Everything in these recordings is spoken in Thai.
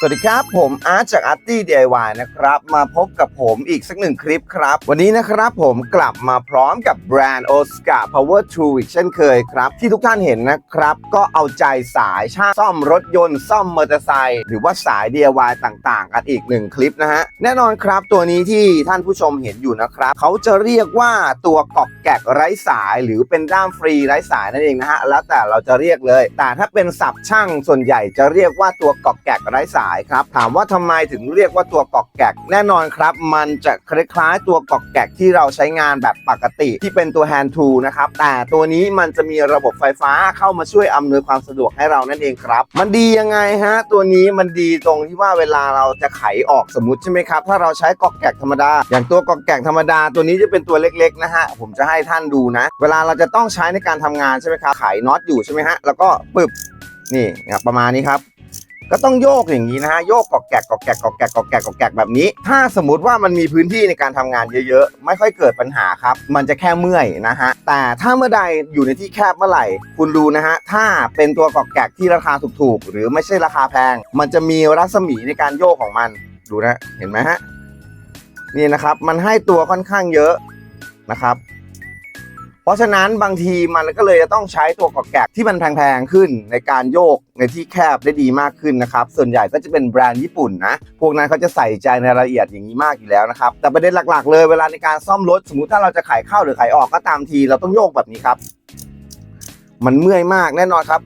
สวัสดีครับ ผมอาร์ตจาก Arty DIY นะครับ มาพบกับผมอีกสักหนึ่งคลิปครับ วันนี้นะครับผมกลับมาพร้อมกับแบรนด์ Oscar Power Tool อีกเช่นเคยครับ ที่ทุกท่านเห็นนะครับ ก็เอาใจสายช่างซ่อมรถยนต์ ซ่อมมอเตอร์ไซค์หรือว่าสาย DIY ต่างๆ กันอีกหนึ่งคลิปนะฮะ แน่นอนครับตัวนี้ที่ท่านผู้ชมเห็นอยู่นะครับ เขาจะเรียกว่าตัวกอกแกกไร้สาย หรือเป็นด้ามฟรีไร้สายนั่นเองนะฮะแล้วแต่เราจะเรียกเลย แต่ถ้าเป็นศัพท์ช่างส่วนใหญ่จะเรียกว่าตัวกอกแกกไร้สายครับ ถามว่าทำไมถึงเรียกว่าตัวกอกแกก แน่นอนครับ มันจะคล้ายๆตัวกอกแกกที่เราใช้งานแบบปกติที่เป็นตัว hand tool นะครับ แต่ตัวนี้มันจะมีระบบไฟฟ้าเข้ามาช่วยอำนวยความสะดวกให้เรานั่นเองครับ มันดียังไงฮะ ตัวนี้มันดีตรงที่ว่าเวลาเราจะไขออกสมมติใช่ไหมครับ ถ้าเราใช้กอกแกกธรรมดา อย่างตัวกอกแกกธรรมดา ตัวนี้จะเป็นตัวเล็กๆนะฮะ ผมจะให้ท่านดูนะ เวลาเราจะต้องใช้ในการทำงานใช่ไหมครับ ไขน็อตอยู่ใช่ไหมฮะ แล้วก็ปึบนี่ครับประมาณนี้ครับ ก็ต้องโยกอย่างนี้นะฮะโยกกอกแกกกอกแกกกอกแกกกอกแกกกอกแกกแบบนี้ ถ้าสมมติว่ามันมีพื้นที่ในการทำงานเยอะๆ ไม่ค่อยเกิดปัญหาครับ มันจะแค่เมื่อยนะฮะแต่ถ้าเมื่อใดอยู่ในที่แคบเมื่อไหร่ คุณดูนะฮะถ้าเป็นตัวกอกแกกที่ราคาถูกๆหรือไม่ใช่ราคาแพง มันจะมีรัศมีในการโยกของมันดูนะเห็นไหมฮะนี่นะครับมันให้ตัวค่อนข้างเยอะนะครับ ราะฉะนั้นบางทีมันก็เลยจะต้องใช้ตัวกอกแกกที่มันแพงๆขึ้น ในการโยกในที่แคบได้ดีมากขึ้นนะครับ ส่วนใหญ่ก็จะเป็นแบรนด์ญี่ปุ่นนะ พวกนั้นเขาจะใส่ใจในรายละเอียดอย่างนี้มากอยู่แล้วนะครับ แต่ประเด็นหลักๆ เลยเวลาในการซ่อมรถ สมมุติถ้าเราจะขายเข้าหรือขายออกก็ตามที เราต้องโยกแบบนี้ครับ มันเมื่อยมากแน่นอนครับ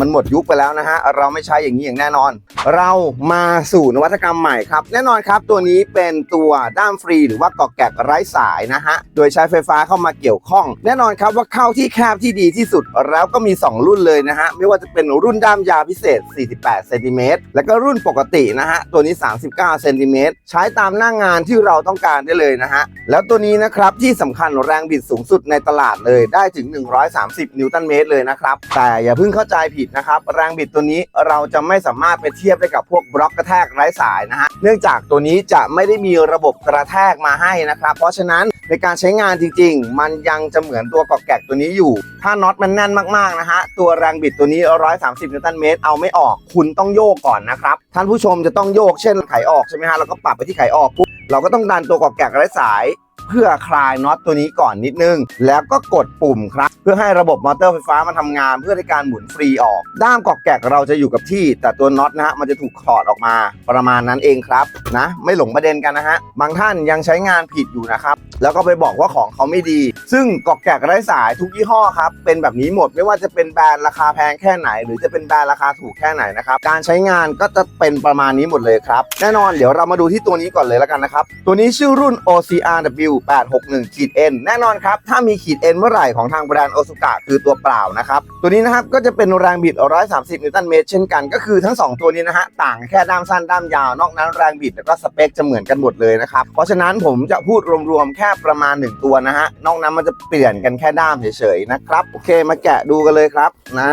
มันหมดยุคไปแล้วนะฮะ เราไม่ใช้อย่างนี้อย่างแน่นอน เรามาสู่นวัตกรรมใหม่ครับ แน่นอนครับ ตัวนี้เป็นตัวด้ามฟรีหรือว่ากอกแกกไร้สายนะฮะ โดยใช้ไฟฟ้าเข้ามาเกี่ยวข้อง แน่นอนครับว่าเข้าที่แคบที่ดีที่สุด แล้วก็มี 2 รุ่นเลยนะฮะ ไม่ว่าจะเป็นรุ่นด้ามยาวพิเศษ 48 เซนติเมตร แล้วก็รุ่นปกตินะฮะ ตัวนี้ 39 เซนติเมตร ใช้ตามหน้างงานที่เราต้องการได้เลยนะฮะ แล้วตัวนี้นะครับที่สำคัญแรงบิดสูงสุดในตลาดเลย ได้ถึง 130 นิวตันเมตรเลยนะครับ แต่อย่าเพิ่งเข้าใจผิดนะครับแรงบิดตัวนี้เราจะไม่สามารถไปเทียบได้กับพวกบล็อกกระแทกไร้สายนะฮะเนื่องจากตัวนี้จะไม่ได้มีระบบกระแทกมาให้นะครับ เพราะฉะนั้นในการใช้งานจริง ๆ มันยังจะเหมือนตัวกอกแกกตัวนี้อยู่ ถ้าน็อตมันแน่นมากๆนะฮะตัวแรงบิดตัวนี้ 130 นิวตันเมตร เอาไม่ออก คุณต้องโยกก่อนนะครับ ท่านผู้ชมจะต้องโยกเช่นไขออกใช่ไหมฮะแล้วก็ปรับไปที่ไขออกปุ๊บเราก็ต้องดันตัวกอกแกกไร้สาย เพื่อคลายน็อตตัวนี้ก่อนนิดนึง แล้วก็กดปุ่มครับ เพื่อให้ระบบมอเตอร์ไฟฟ้ามาทำงาน เพื่อในการหมุนฟรีออก ด้ามกอกแกกเราจะอยู่กับที่ แต่ตัวน็อตนะฮะมันจะถูกถอดออกมาประมาณนั้นเองครับนะไม่หลงประเด็นกันนะฮะบางท่านยังใช้งานผิดอยู่นะครับแล้วก็ไปบอกว่าของเขาไม่ดี ซึ่งกอกแกกไร้สายทุกยี่ห้อครับเป็นแบบนี้หมดไม่ว่าจะเป็นแบรนด์ราคาแพงแค่ไหน หรือจะเป็นแบรนด์ราคาถูกแค่ไหนนะครับการใช้งานก็จะเป็นประมาณนี้หมดเลยครับแน่นอนเดี๋ยวเรามาดูที่ตัวนี้ก่อนเลยแล้วกันนะครับตัวนี้ชื่อรุ่น OCRW 861ขีด N แน่นอนครับถ้ามีขีด N เมื่อไหร่ของทางแบรนด์โอ u ุกะคือตัวเปล่านะครับตัวนี้นะครับก็จะเป็นแรงบิด 130 นิวตันเมตรเช่นกันก็คือทั้ง 2 ตัวนี้นะฮะต่างแค่ด้ามสั้นด้ามยาวนอกนั้นแรงบิดแล้วก็สเปคจะเหมือนกันหมดเลยนะครับเพราะฉะนั้นผมจะพูดรวมๆแค่ประมาณ 1 ตัวนะฮะนอกนั้นมันจะเปลี่ยนกันแค่ด้ามเฉยๆนะครับโอเคมาแกะดูกันเลยครับนะ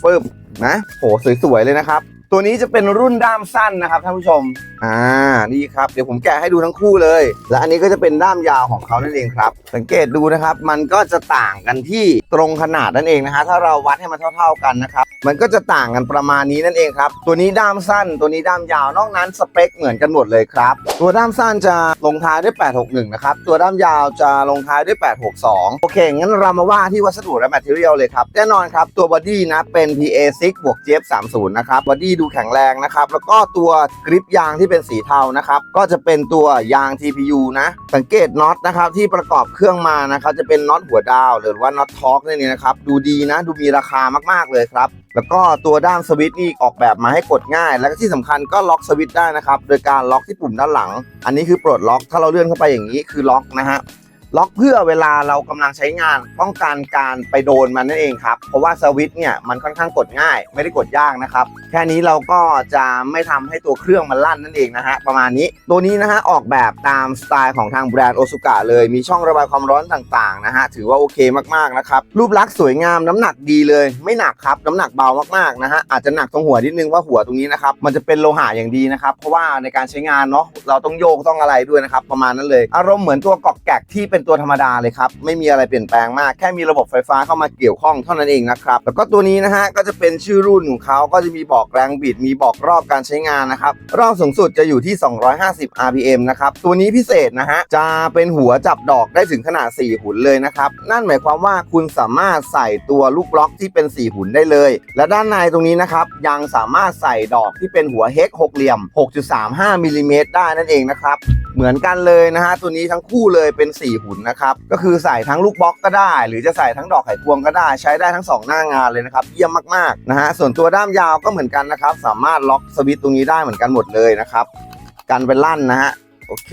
ฟึบนะโหสวยๆเลยนะครับ ตัวนี้จะเป็นรุ่นด้ามสั้นนะครับท่านผู้ชม อ่า นี่ครับ เดี๋ยวผมแกะให้ดูทั้งคู่เลย และอันนี้ก็จะเป็นด้ามยาวของเขานั่นเองครับ สังเกตดูนะครับ มันก็จะต่างกันที่ตรงขนาดนั่นเองนะฮะ ถ้าเราวัดให้มันเท่า ๆกันนะครับ มันก็จะต่างกันประมาณนี้นั่นเองครับ ตัวนี้ด้ามสั้น ตัวนี้ด้ามยาว นอกนั้นสเปคเหมือนกันหมดเลยครับ ตัวด้ามสั้นจะลงท้ายด้วย 861 นะครับ ตัวด้ามยาวจะลงท้ายด้วย 862 โอเค งั้นเรามาว่าที่วัสดุและแมทเทียลเลยครับ แน่นอนครับ ตัวบอดี้นะ เป็น PA6 บวก GF30 นะครับบอดี้ดูแข็งแรงนะครับ แล้วก็ตัวกริปยางที่เป็นสีเทานะครับ ก็จะเป็นตัวยาง TPU นะ สังเกตน็อตนะครับที่ประกอบเครื่องมานะครับจะเป็นน็อตหัวดาว หรือว่าน็อตท็อกนี่นะครับดูดีนะ ดูมีราคามากๆเลยครับแล้วก็ตัวด้ามสวิตช์นี่ออกแบบมาให้กดง่าย แล้วก็ที่สำคัญก็ล็อกสวิตช์ได้นะครับ โดยการล็อกที่ปุ่มด้านหลัง อันนี้คือปลดล็อก ถ้าเราเลื่อนเข้าไปอย่างนี้คือล็อกนะฮะ ล็อกเพื่อเวลาเรากำลังใช้งานป้องกันการไปโดนมันนั่นเองครับ เพราะว่าสวิตช์เนี่ยมันค่อนข้างกดง่าย ไม่ได้กดยากนะครับ แค่นี้เราก็จะไม่ทำให้ตัวเครื่องมันลั่นนั่นเองนะฮะประมาณนี้ตัวนี้นะฮะออกแบบตามสไตล์ของทางแบรนด์โอ u ุกะเลยมีช่องระบายความร้อนต่างๆนะฮะถือว่าโอเคมากๆนะครับรูปลักษณ์สวยงามน้ำหนักดีเลย ไม่หนักครับน้ำหนักเบามากๆนะฮะอาจจะหนักตรงหัวนิดนึงว่าหัวตรงนี้นะครับมันจะเป็นโลหะอย่างดีนะครับเพราะว่าในการใช้งานเนาะเราต้องโยกต้องอะไรด้วยนะครับประมาณนั้นเลย อารมณ์เหมือนตัวกอกแกกที่เป็นเป็นตัวธรรมดาเลยครับ ไม่มีอะไรเปลี่ยนแปลงมาก แค่มีระบบไฟฟ้าเข้ามาเกี่ยวข้องเท่านั้นเองนะครับ แล้วก็ตัวนี้นะฮะ ก็จะเป็นชื่อรุ่นของเขาก็จะมีบอกแรงบิด มีบอกรอบการใช้งานนะครับ รอบสูงสุดจะอยู่ที่ 250 rpm นะครับ ตัวนี้พิเศษนะฮะ จะเป็นหัวจับดอกได้ถึงขนาด 4 หุ่นเลยนะครับ นั่นหมายความว่าคุณสามารถใส่ตัวลูกบล็อกที่เป็น 4 หุ่นได้เลย และด้านในตรงนี้นะครับ ยังสามารถใส่ดอกที่เป็นหัวเฮกหกเหลี่ยม 6.35มิลลิเมตรได้นั่นเองนะครับ เหมือนกันเลยนะฮะ ตัวนี้ทั้งคู่เลยเป็น 4 หุ่นนะครับก็คือใส่ทั้งลูกบล็อกก็ได้ หรือจะใส่ทั้งดอกไข่พวงก็ได้ใช้ได้ทั้ง 2 หน้างานเลยนะครับเยี่ยมมากๆนะฮะส่วนตัวด้ามยาวก็เหมือนกันนะครับ สามารถล็อกสวิตช์ตรงนี้ได้เหมือนกันหมดเลยนะครับกันเป็นลั่นนะฮะโอเค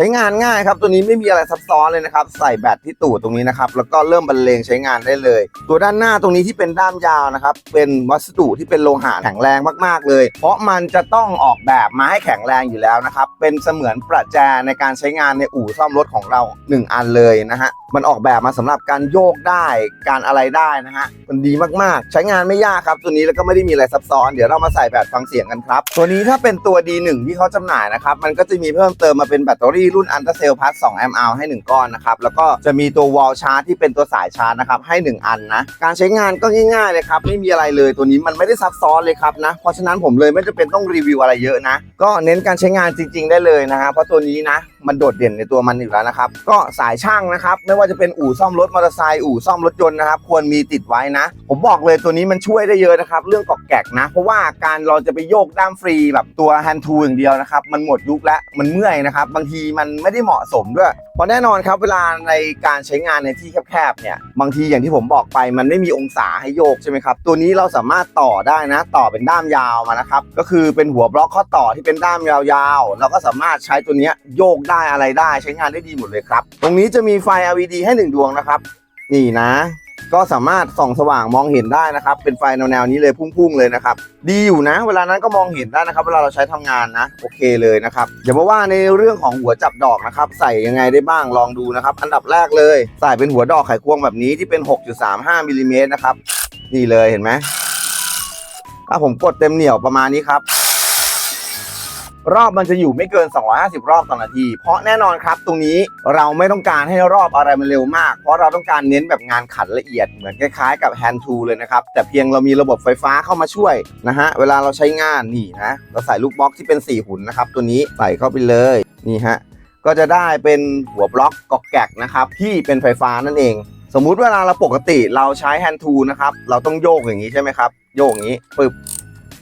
ใช้งานง่ายครับ ตัวนี้ไม่มีอะไรซับซ้อนเลยนะครับ ใส่แบตที่ตูดตรงนี้นะครับ แล้วก็เริ่มบรรเลงใช้งานได้เลย ตัวด้านหน้าตรงนี้ที่เป็นด้ามยาวนะครับ เป็นวัสดุที่เป็นโลหะแข็งแรงมากๆเลย เพราะมันจะต้องออกแบบมาให้แข็งแรงอยู่แล้วนะครับ เป็นเสมือนประแจในการใช้งานในอู่ซ่อมรถของเรา 1 อันเลยนะฮะ มันออกแบบมาสำหรับการโยกได้ การอะไรได้นะฮะ มันดีมากๆ ใช้งานไม่ยากครับ ตัวนี้แล้วก็ไม่ได้มีอะไรซับซ้อน เดี๋ยวเรามาใส่แบตฟังเสียงกันครับ ตัวนี้ถ้าเป็นตัว D1 ที่เขาจำหน่ายนะครับ มันก็จะมีเพิ่มเติมมาเป็นแบตเตอรี่รุ่นอันเตอร์เซลพัส2แอมป์อให้ 1 ก้อนนะครับ แล้วก็จะมีตัววอลชาร์จที่เป็นตัวสายชาร์จนะครับให้ 1 อันนะ การใช้งานก็ง่ายๆเลยครับ ไม่มีอะไรเลยตัวนี้มันไม่ได้ซับซ้อนเลยครับนะ เพราะฉะนั้นผมเลยไม่จำเป็นต้องรีวิวอะไรเยอะนะ ก็เน้นการใช้งานจริง ๆ ได้เลยนะฮะเพราะตัวนี้นะมันโดดเด่นในตัวมันอยู่แล้วนะครับ ก็สายช่างนะครับ ไม่ว่าจะเป็นอู่ซ่อมรถมอเตอร์ไซค์อู่ซ่อมรถยนต์นะครับควรมีติดไว้นะ ผมบอกเลยตัวนี้มันช่วยได้เยอะนะครับ เรื่องกอกแกกนะ เพราะว่าการเราจะไปโยกด้ามฟรีแบบตัวแฮนด์ทูอย่างเดียวนะครับ มันหมดยุคแล้วมันเมื่อยนะครับ บางทีมันไม่ได้เหมาะสมด้วยเพราะแน่นอนครับเวลาในการใช้งานในที่แคบๆเนี่ยบางทีอย่างที่ผมบอกไป มันไม่มีองศาให้โยกใช่ไหมครับตัวนี้เราสามารถต่อได้นะ ต่อเป็นด้ามยาวมานะครับก็คือเป็นหัวบล็อกข้อต่อที่เป็นด้ามยาวๆเราก็สามารถใช้ตัวนี้โยกได้อะไรได้ใช้งานได้ดีหมดเลยครับ ตรงนี้จะมีไฟ LED ให้หนึ่งดวงนะครับ นี่นะ ก็สามารถส่องสว่างมองเห็นได้นะครับ เป็นไฟแนวๆนี้เลยพุ่งๆเลยนะครับ ดีอยู่นะ เวลานั้นก็มองเห็นได้นะครับ เวลาเราใช้ทำงานนะ โอเคเลยนะครับอย่ามาว่าในเรื่องของหัวจับดอกนะครับ ใส่ยังไงได้บ้างลองดูนะครับ อันดับแรกเลย ใส่เป็นหัวดอกไขควงแบบนี้ที่เป็น 6.35มิลลิเมตรนะครับนี่เลยเห็นไหมถ้าผมกดเต็มเหนี่ยวประมาณนี้ครับ รอบมันจะอยู่ไม่เกิน 250 รอบต่อนาที เพราะแน่นอนครับตรงนี้เราไม่ต้องการให้รอบอะไรมันเร็วมาก เพราะเราต้องการเน้นแบบงานขันละเอียดเหมือนคล้ายๆ กับ hand tool เลยนะครับ แต่เพียงเรามีระบบไฟฟ้าเข้ามาช่วยนะฮะ เวลาเราใช้งานนี่นะ เราใส่ลูกบล็อกที่เป็น 4 หุ่นนะครับ ตัวนี้ใส่เข้าไปเลยนี่ฮะก็จะได้เป็นหัวบล็อกกอกแกกนะครับที่เป็นไฟฟ้านั่นเอง สมมุติเวลาเราปกติเราใช้ hand tool นะครับเราต้องโยกอย่างนี้ใช่ไหมครับโยกอย่างนี้ปึ๊บ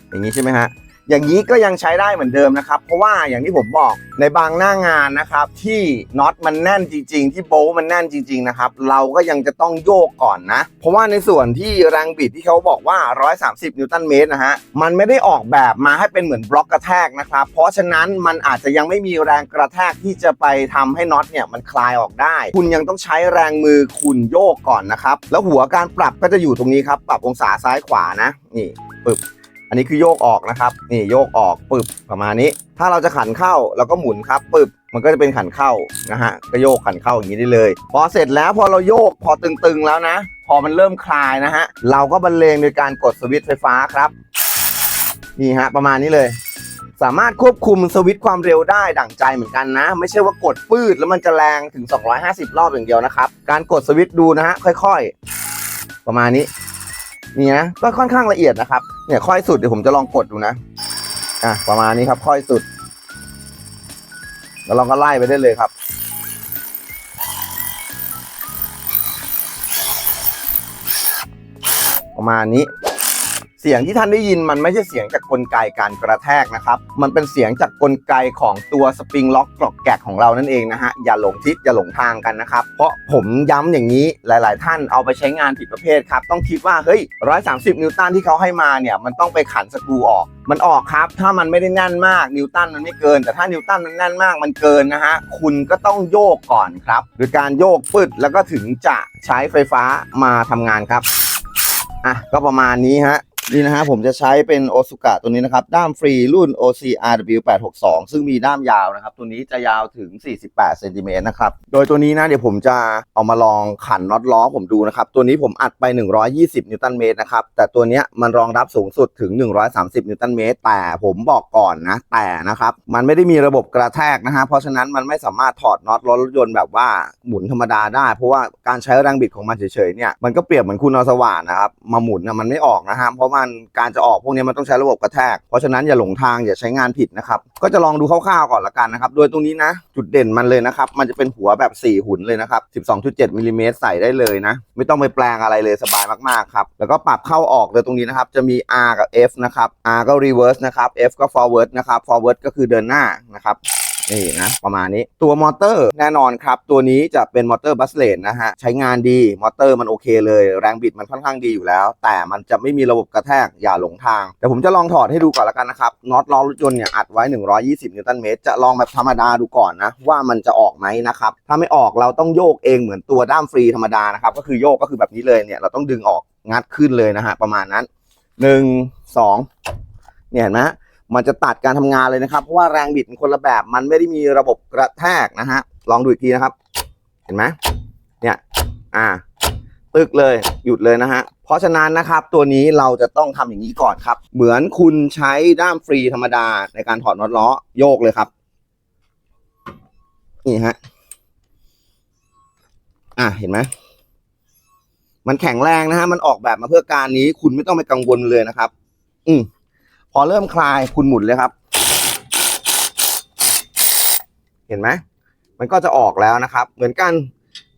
อย่างนี้ใช่ไหมฮะ อย่างนี้ก็ยังใช้ได้เหมือนเดิมนะครับ เพราะว่าอย่างที่ผมบอกในบางหน้างานนะครับ ที่น็อตมันแน่นจริง ๆ ที่โบลต์มันแน่นจริง ๆ นะครับ เราก็ยังจะต้องโยกก่อนนะ เพราะว่าในส่วนที่แรงบิดที่เขาบอกว่า 130 นิวตันเมตรนะฮะมันไม่ได้ออกแบบมาให้เป็นเหมือนบล็อกกระแทกนะครับ เพราะฉะนั้นมันอาจจะยังไม่มีแรงกระแทกที่จะไปทำให้น็อตเนี่ยมันคลายออกได้ คุณยังต้องใช้แรงมือคุณโยกก่อนนะครับแล้วหัวการปรับก็จะอยู่ตรงนี้ครับปรับองศาซ้ายขวานะนี่ปึ๊บ อันนี้คือโยกออกนะครับ นี่โยกออกปึบประมาณนี้ ถ้าเราจะขันเข้าเราก็หมุนครับปึบมันก็จะเป็นขันเข้านะฮะก็โยกขันเข้าอย่างนี้ได้เลย พอเสร็จแล้วพอเราโยกพอตึงๆแล้วนะ พอมันเริ่มคลายนะฮะเราก็บรรเลงโดยการกดสวิตช์ไฟฟ้าครับนี่ฮะประมาณนี้เลย สามารถควบคุมสวิตช์ความเร็วได้ดั่งใจเหมือนกันนะ ไม่ใช่ว่ากดปืดแล้วมันจะแรงถึง 250 รอบอย่างเดียวนะครับ การกดสวิตช์ดูนะฮะค่อย ๆ ประมาณนี้ นี่นะก็ค่อนข้างละเอียดนะครับเนี่ยค่อยสุดเดี๋ยวผมจะลองกดดูนะอะประมาณนี้ครับค่อยสุด แล้วเราก็ไล่ไปได้เลยครับ ประมาณนี้ เสียงที่ท่านได้ยินมันไม่ใช่เสียงจากกลไกการกระแทกนะครับ มันเป็นเสียงจากกลไกของตัวสปริงล็อกกรอกแกะของเรานั่นเองนะฮะ อย่าหลงทิศอย่าหลงทางกันนะครับ เพราะผมย้ำอย่างนี้หลาย ๆ ท่านเอาไปใช้งานผิดประเภทครับ ต้องคิดว่าเฮ้ย130นิวตันที่เขาให้มาเนี่ยมันต้องไปขันสกรูออกมันออกครับ ถ้ามันไม่ได้แน่นมากนิวตันมันไม่เกิน แต่ถ้านิวตันมันแน่นมากมันเกินนะฮะ คุณก็ต้องโยกก่อนครับโดยการโยกปึดแล้วก็ถึงจะใช้ไฟฟ้ามาทำงานครับ อะ ก็ประมาณนี้ฮะ นี่นะฮะผมจะใช้เป็นโอซุกะตัวนี้นะครับ ด้ามฟรีรุ่น OCRW 862 ซึ่งมีด้ามยาวนะครับ ตัวนี้จะยาวถึง 48เซนติเมตรนะครับ โดยตัวนี้นะเดี๋ยวผมจะเอามาลองขันน็อตล้อผมดูนะครับ ตัวนี้ผมอัดไป 120 นิวตันเมตรนะครับ แต่ตัวเนี้ยมันรองรับสูงสุดถึง 130 นิวตันเมตร แต่ผมบอกก่อนนะแต่นะครับ มันไม่ได้มีระบบกระแทกนะฮะเพราะฉะนั้นมันไม่สามารถถอดน็อตล้อรถยนต์แบบว่าหมุนธรรมดาได้ เพราะว่าการใช้แรงบิดของมันเฉยๆเนี่ยมันก็เปรียบเหมือนคุณเอาสว่านนะครับมาหมุนนะมันไม่ออกนะฮะเพราะมันการจะออกพวกนี้มันต้องใช้ระบบกระแทก เพราะฉะนั้นอย่าหลงทางอย่าใช้งานผิดนะครับ ก็จะลองดูคร่าวๆก่อนละกันนะครับ โดยตรงนี้นะ จุดเด่นมันเลยนะครับ มันจะเป็นหัวแบบ 4 หุ่นเลยนะครับ 12.7มิลลิเมตรใส่ได้เลยนะ ไม่ต้องไปแปลงอะไรเลยสบายมากๆครับ แล้วก็ปรับเข้าออกเลยตรงนี้นะครับ จะมี R กับ F นะครับ R ก็ reverse นะครับ F ก็ forward นะครับ forward ก็คือเดินหน้านะครับ นี่นะประมาณนี้ตัวมอเตอร์แน่นอนครับ ตัวนี้จะเป็นมอเตอร์บัสเลนนะฮะ ใช้งานดีมอเตอร์มันโอเคเลย แรงบิดมันค่อนข้างดีอยู่แล้ว แต่มันจะไม่มีระบบกระแทกอย่าหลงทาง เดี๋ยวผมจะลองถอดให้ดูก่อนละกันนะครับน็อตล้อรถยนต์เนี่ยอัดไว้ 120 นิวตันเมตร จะลองแบบธรรมดาดูก่อนนะ ว่ามันจะออกไหมนะครับ ถ้าไม่ออกเราต้องโยกเองเหมือนตัวด้ามฟรีธรรมดานะครับก็คือโยกก็คือแบบนี้เลยเนี่ยเราต้องดึงออกงัดขึ้นเลยนะฮะประมาณนั้นหนึ่งสองเนี่ยเห็นไหม มันจะตัดการทำงานเลยนะครับ เพราะว่าแรงบิดมันคนละแบบ มันไม่ได้มีระบบกระแทกนะฮะ ลองดูอีกทีนะครับ เห็นไหมเนี่ย อ่า ตึกเลย หยุดเลยนะฮะ เพราะฉะนั้นนะครับ ตัวนี้เราจะต้องทำอย่างนี้ก่อนครับ เหมือนคุณใช้ด้ามฟรีธรรมดาในการถอดน็อตล้อโยกเลยครับ นี่ฮะ อ่าเห็นไหมมันแข็งแรงนะฮะ มันออกแบบมาเพื่อการนี้ คุณไม่ต้องไปกังวลเลยนะครับ อืม อเริ่มคลายคุณหมุนเลยครับ เห็นไหมมันก็จะออกแล้วนะครับ เหมือนกัน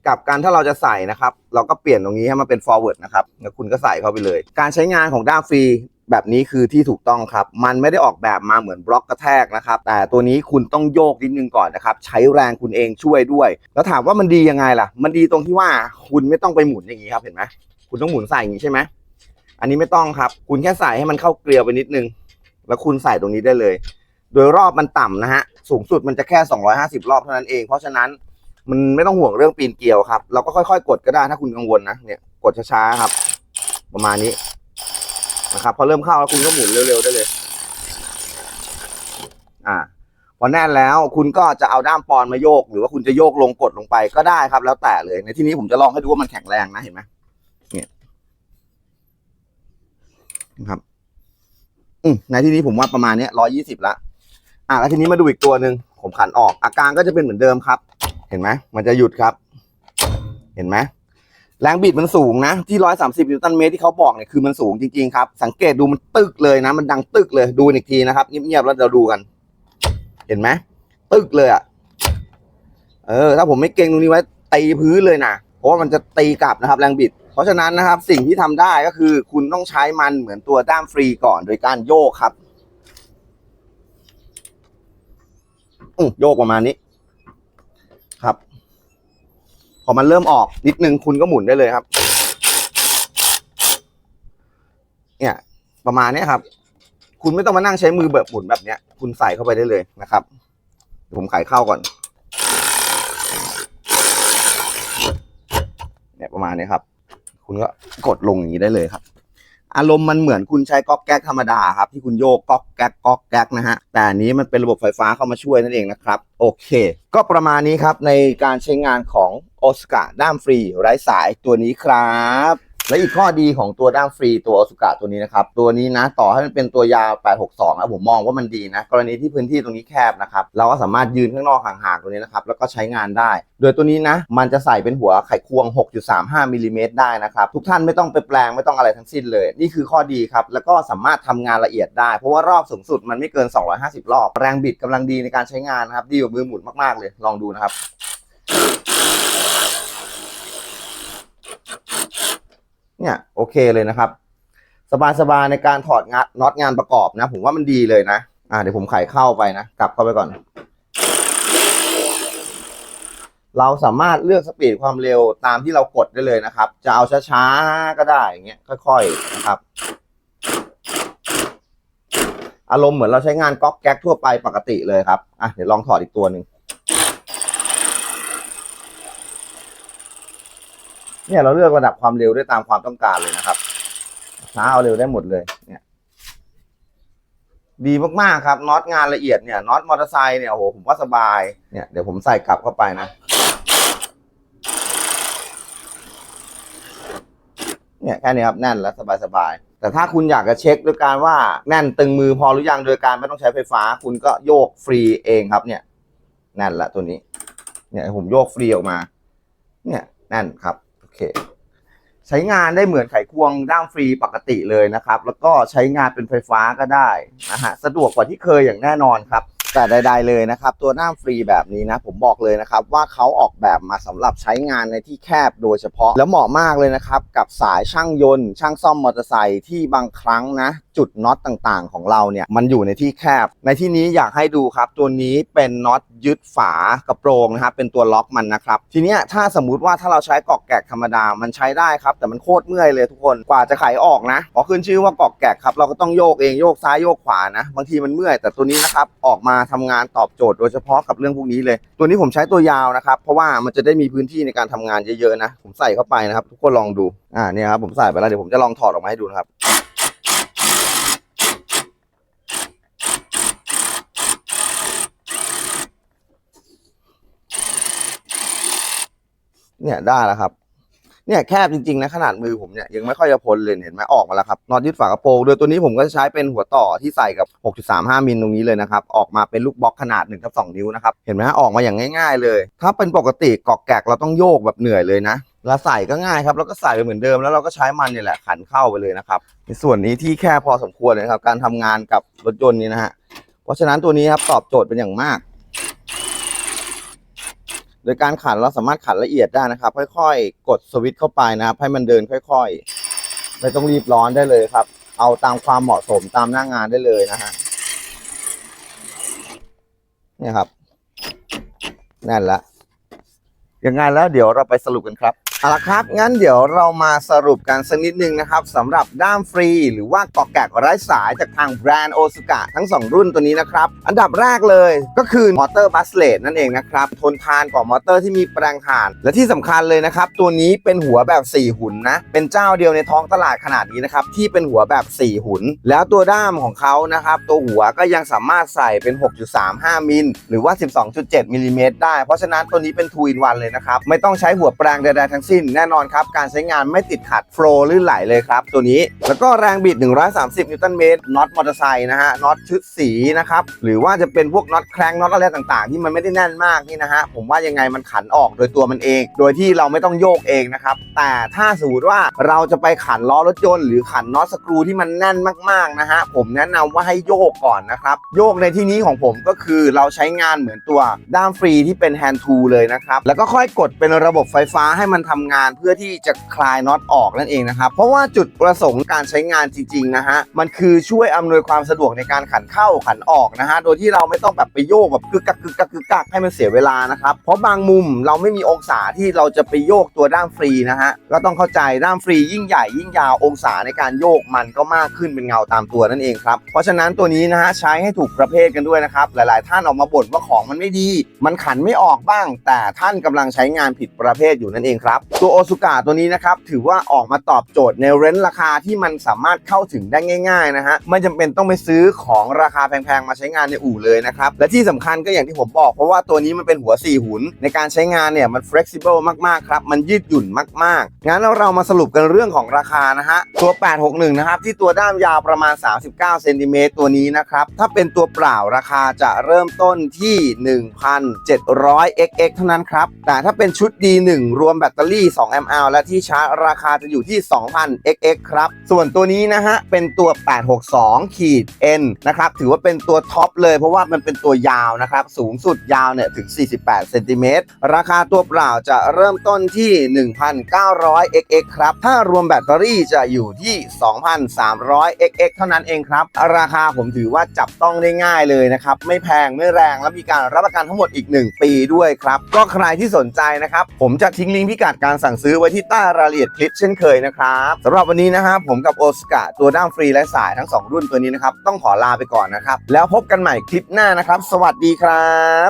กับการถ้าเราจะใส่นะครับ เราก็เปลี่ยนตรงนี้ให้มันเป็น forward นะครับแล้วคุณก็ใส่เข้าไปเลย การใช้งานของด้ามฟรีแบบนี้คือที่ถูกต้องครับ มันไม่ได้ออกแบบมาเหมือนบล็อกกระแทกนะครับ แต่ตัวนี้คุณต้องโยกนิดนึงก่อนนะครับ ใช้แรงคุณเองช่วยด้วย แล้วถามว่ามันดียังไงล่ะ มันดีตรงที่ว่าคุณไม่ต้องไปหมุนอย่างนี้ครับ เห็นไหมคุณต้องหมุนใส่อย่างนี้ใช่ไหม อันนี้ไม่ต้องครับ คุณแค่ใส่ให้มันเข้าเกลียวไปนิดนึง แล้วคุณใส่ตรงนี้ได้เลย โดยรอบมันต่ำนะฮะ สูงสุดมันจะแค่ 250 รอบเท่านั้นเอง เพราะฉะนั้นมันไม่ต้องห่วงเรื่องปีนเกลียวครับ เราก็ค่อยๆ กดก็ได้ถ้าคุณกังวลนะ เนี่ย กดช้าๆครับ ประมาณนี้นะครับ พอเริ่มเข้าแล้วคุณก็หมุนเร็วๆได้เลย อ่าพอแน่นแล้วคุณก็จะเอาด้ามปอนมาโยก หรือว่าคุณจะโยกลงกดลงไปก็ได้ครับ แล้วแต่เลย ในที่นี้ผมจะลองให้ดูว่ามันแข็งแรงนะเห็นไหมเนี่ยนะครับ อืมในที่นี้ผมว่าประมาณเนี้ยร้อยี่สิบละอะแล้วทีนี้มาดูอีกตัวหนึ่งผมขันออก อาการก็จะเป็นเหมือนเดิมครับ เห็นไหมมันจะหยุดครับ เห็นไหมแรงบิดมันสูงนะ ที่ร้อยสามสิบนิวตันเมตรที่เขาบอกเนี่ยคือมันสูงจริงๆครับ สังเกตดูมันตึกเลยนะ มันดังตึกเลยดูอีกทีนะครับเงียบๆแล้วเราดูกัน เห็นไหมตึกเลยอะเออ ถ้าผมไม่เก่งตรงนี้ไว้ตีพื้นเลยนะ ราะว่ามันจะตีกลับนะครับแรงบิด เพราะฉะนั้นนะครับสิ่งที่ทำได้ก็คือคุณต้องใช้มันเหมือนตัวด้ามฟรีก่อนโดยการโยกครับโยกประมาณนี้ ครับ พอมันเริ่มออกนิดนึงคุณก็หมุนได้เลยครับ เนี่ย ประมาณนี้ครับ คุณไม่ต้องมานั่งใช้มือแบบหมุนแบบเนี้ย คุณใส่เข้าไปได้เลยนะครับผมไขเข้าก่อน เนี่ยประมาณนี้ครับ คุณก็กดลงอย่างนี้ได้เลยครับ อารมณ์มันเหมือนคุณใช้ก๊อกแก๊กธรรมดาครับ ที่คุณโยกก๊อกแก๊กก๊อกแก๊กนะฮะแต่อันนี้มันเป็นระบบไฟฟ้าเข้ามาช่วยนั่นเองนะครับ โอเค ก็ประมาณนี้ครับในการใช้งานของโอสกาด้ามฟรีไร้สายตัวนี้ครับ และอีกข้อดีของตัวด้ามฟรีตัวอสุกะตัวนี้นะครับ ตัวนี้นะต่อให้มันเป็นตัวยาว 862นะผมมองว่ามันดีนะ กรณีที่พื้นที่ตรงนี้แคบนะครับ เราก็สามารถยืนข้างนอกห่างๆตรงนี้นะครับ แล้วก็ใช้งานได้ โดยตัวนี้นะ มันจะใส่เป็นหัวไขควง 6.35มิลลิเมตรได้นะครับ ทุกท่านไม่ต้องไปแปลงไม่ต้องอะไรทั้งสิ้นเลย นี่คือข้อดีครับ แล้วก็สามารถทำงานละเอียดได้ เพราะว่ารอบสูงสุดมันไม่เกิน 250 รอบ แรงบิดกำลังดีในการใช้งานนะครับ ดีกว่ามือหมุนมากๆเลย ลองดูนะครับ เนี่ยโอเคเลยนะครับสบายๆในการถอดงัดน็อตงานประกอบนะ ผมว่ามันดีเลยนะ อ่าเดี๋ยวผมไขเข้าไปนะ กลับเข้าไปก่อน เราสามารถเลือกสปีดความเร็วตามที่เรากดได้เลยนะครับ จะเอาช้าๆก็ได้อย่างเงี้ยค่อยๆนะครับ อารมณ์เหมือนเราใช้งานก๊อกแก๊กทั่วไปปกติเลยครับอะเดี๋ยวลองถอดอีกตัวหนึ่ง เนี่ยเราเลือกระดับความเร็วได้ตามความต้องการเลยนะครับ ช้าเอาเร็วได้หมดเลย เนี่ย ดีมากๆครับน็อตงานละเอียดเนี่ยน็อตมอเตอร์ไซค์เนี่ยโอ้โหผมว่าสบายเนี่ยเดี๋ยวผมใส่กลับเข้าไปนะเนี่ยแค่นี้ครับแน่นแล้วสบายๆแต่ถ้าคุณอยากจะเช็คด้วยการว่าแน่นตึงมือพอหรือยังโดยการไม่ต้องใช้ไฟฟ้า คุณก็โยกฟรีเองครับ เนี่ยแน่นละตัวนี้ เนี่ยผมโยกฟรีออกมา เนี่ยแน่นครับ เค ใช้งานได้เหมือนไขควงด้ามฟรีปกติเลยนะครับ แล้วก็ใช้งานเป็นไฟฟ้าก็ได้นะฮะสะดวกกว่าที่เคยอย่างแน่นอนครับ แต่ใด ๆเลยนะครับ ตัวด้าฟรีแบบนี้นะ ผมบอกเลยนะครับ ว่าเขาออกแบบมาสำหรับใช้งานในที่แคบโดยเฉพาะแล้วเหมาะมากเลยนะครับ กับสายช่างยนต์ ช่างซ่อมมอเตอร์ไซค์ที่บางครั้งนะ จุดน็อตต่างๆ ของเราเนี่ยมันอยู่ในที่แคบ ในที่นี้อยากให้ดูครับ ตัวนี้เป็นน็อตยึดฝากระโปรงนะครับเป็นตัวล็อกมันนะครับทีนี้ถ้าสมมุติว่าถ้าเราใช้กอกแกกธรรมดามันใช้ได้ครับ แต่มันโคตรเมื่อยเลยทุกคนกว่าจะไขออกนะพอขึ้นชื่อว่ากอกแกกครับเราก็ต้องโยกเองโยกซ้ายโยกขวานะบางทีมันเมื่อยแต่ตัวนี้นะครับออกมาทำงานตอบโจทย์โดยเฉพาะกับเรื่องพวกนี้เลย ตัวนี้ผมใช้ตัวยาวนะครับ เพราะว่ามันจะได้มีพื้นที่ในการทำงานเยอะๆนะ ผมใส่เข้าไปนะครับ ทุกคนลองดู อ่าเนี่ยครับผมใส่ไปแล้วเดี๋ยวผมจะลองถอดออกมาให้ดูนะครับเนี่ยได้แล้วครับ เนี่ยแคบจริงๆนะขนาดมือผมเนี่ยยังไม่ค่อยจะพ้นเลยเห็นไหมออกมาแล้วครับน็อตยึดฝากระโปรงโดยตัวนี้ผมก็จะใช้เป็นหัวต่อที่ใส่กับ 6.35 มิลตรงนี้เลยนะครับออกมาเป็นลูกบล็อกขนาด1กับ2นิ้วนะครับเห็นไหมฮะออกมาอย่างง่าย ๆ เลย ถ้าเป็นปกติกอกแกกเราต้องโยกแบบเหนื่อยเลยนะแล้วใส่ก็ง่ายครับแล้วก็ใส่ไปเหมือนเดิมแล้วเราก็ใช้มันเนี่ยแหละขันเข้าไปเลยนะครับในส่วนนี้ที่แค่พอสมควรเลยนะครับการทำงานกับรถยนต์นี้นะฮะเพราะฉะนั้นตัวนี้ครับตอบโจทย์เป็นอย่างมาก ดยการขันเราสามารถขันละเอียดได้นะครับ ค่อยๆ กดสวิตช์เข้าไปนะครับ ให้มันเดินค่อยๆ ไม่ต้องรีบร้อนได้เลยครับ เอาตามความเหมาะสมตามหน้างานได้เลยนะฮะเนี่ยครับแน่นละยังไงแล้วเดี๋ยวเราไปสรุปกันครับ เอาละครับ งั้นเดี๋ยวเรามาสรุปกันสักนิดนึงนะครับสำหรับด้ามฟรี หรือว่ากอกแกกไร้สายจากทางแบรนด์โอซุกะทั้ง 2 รุ่นตัวนี้นะครับ อันดับแรกเลยก็คือมอเตอร์บัสเลตนั่นเองนะครับ ทนทานกว่ามอเตอร์ที่มีแปลงถ่าน และที่สำคัญเลยนะครับ ตัวนี้เป็นหัวแบบ 4 หุ่นนะ เป็นเจ้าเดียวในท้องตลาดขนาดนี้นะครับ ที่เป็นหัวแบบ 4 หุ่น แล้วตัวด้ามของเขานะครับ ตัวหัวก็ยังสามารถใส่เป็น 6.35 มิลหรือว่า 12.7มิลลิเมตรได้เพราะฉะนั้นตัวนี้เป็นทูอินวันเลยนะครับไม่ต้องใช้หัวแปลงใดๆทั้งสิ้นแน่นอนครับ การใช้งานไม่ติดขัดโฟล์ลื่นไหลเลยครับ ตัวนี้แล้วก็แรงบิด 130 นิวตันเมตรน็อตมอเตอร์ไซค์นะฮะน็อตชุดสีนะครับหรือว่าจะเป็นพวกน็อตแครงน็อตอะไรต่างๆ ที่มันไม่ได้แน่นมากนี่นะฮะผมว่ายังไงมันขันออกโดยตัวมันเอง โดยที่เราไม่ต้องโยกเองนะครับแต่ถ้าสมมติว่าเราจะไปขันล้อรถยนต์หรือขันน็อตสกรูที่มันแน่นมากๆนะฮะผมแนะนำว่าให้โยกก่อนนะครับโยกในที่นี้ของผมก็คือเราใช้งานเหมือนตัวด้ามฟรีที่เป็นแฮนด์ทูเลยนะครับแล้วก็ค่อยกดเป็นระบบไฟฟ้าให้มันทำงานเพื่อที่จะคลายน็อตออกนั่นเองนะครับ เพราะว่าจุดประสงค์การใช้งานจริงๆนะฮะมันคือช่วยอำนวยความสะดวกในการขันเข้าขันออกนะฮะโดยที่เราไม่ต้องแบบไปโยกแบบกึกกักกึกกักกึกกักให้มันเสียเวลานะครับเพราะบางมุมเราไม่มีองศาที่เราจะไปโยกตัวด้ามฟรีนะฮะก็ต้องเข้าใจด้ามฟรียิ่งใหญ่ยิ่งยาวองศาในการโยกมันก็มากขึ้นเป็นเงาตามตัวนั่นเองครับเพราะฉะนั้นตัวนี้นะฮะใช้ให้ถูกประเภทกันด้วยนะครับหลายๆ ท่านออกมาบ่นว่าของมันไม่ดี มันขันไม่ออกบ้าง แต่ท่านกำลังใช้งานผิดประเภทอยู่นั่นเองครับตัวโอซุกะตัวนี้นะครับถือว่าออกมาตอบโจทย์ในเรนจ์ราคาที่มันสามารถเข้าถึงได้ง่ายๆนะฮะไม่จำเป็นต้องไปซื้อของราคาแพงๆมาใช้งานในอู่เลยนะครับและที่สำคัญก็อย่างที่ผมบอก เพราะว่าตัวนี้มันเป็นหัว 4 หุน ในการใช้งานเนี่ยมัน flexible มากๆครับมันยืดหยุ่นมากๆงั้นเรามาสรุปกันเรื่องของราคานะฮะตัว 861 นะครับที่ตัวด้ามยาวประมาณ 39เซนติเมตรตัวนี้นะครับถ้าเป็นตัวเปล่าราคาจะเริ่มต้นที่ 1,700 xx เท่านั้นครับแต่ถ้าเป็นชุด D1 รวมแบตเตอรี่2 mAh และที่ชาร์จราคาจะอยู่ที่ 2,000 xx ครับ ส่วนตัวนี้นะฮะ เป็นตัว 862ขีด N นะครับ ถือว่าเป็นตัวท็อปเลยเพราะว่ามันเป็นตัวยาวนะครับ สูงสุดยาวเนี่ยถึง 48 เซนติเมตร ราคาตัวเปล่าจะเริ่มต้นที่ 1,900 xx ครับ ถ้ารวมแบตเตอรี่จะอยู่ที่ 2,300 xx เท่านั้นเองครับ ราคาผมถือว่าจับต้องได้ง่ายเลยนะครับ ไม่แพงไม่แรง และมีการรับประกันทั้งหมดอีก 1 ปีด้วยครับ ก็ใครที่สนใจนะครับ ผมจะทิ้งลิงก์พิกัดการสั่งซื้อไว้ที่ใต้รายละเอียดคลิปเช่นเคยนะครับสำหรับวันนี้นะครับผมกับโอสกาตัวด้ามฟรีและสายทั้ง 2 รุ่นตัวนี้นะครับต้องขอลาไปก่อนนะครับแล้วพบกันใหม่คลิปหน้านะครับ สวัสดีครับ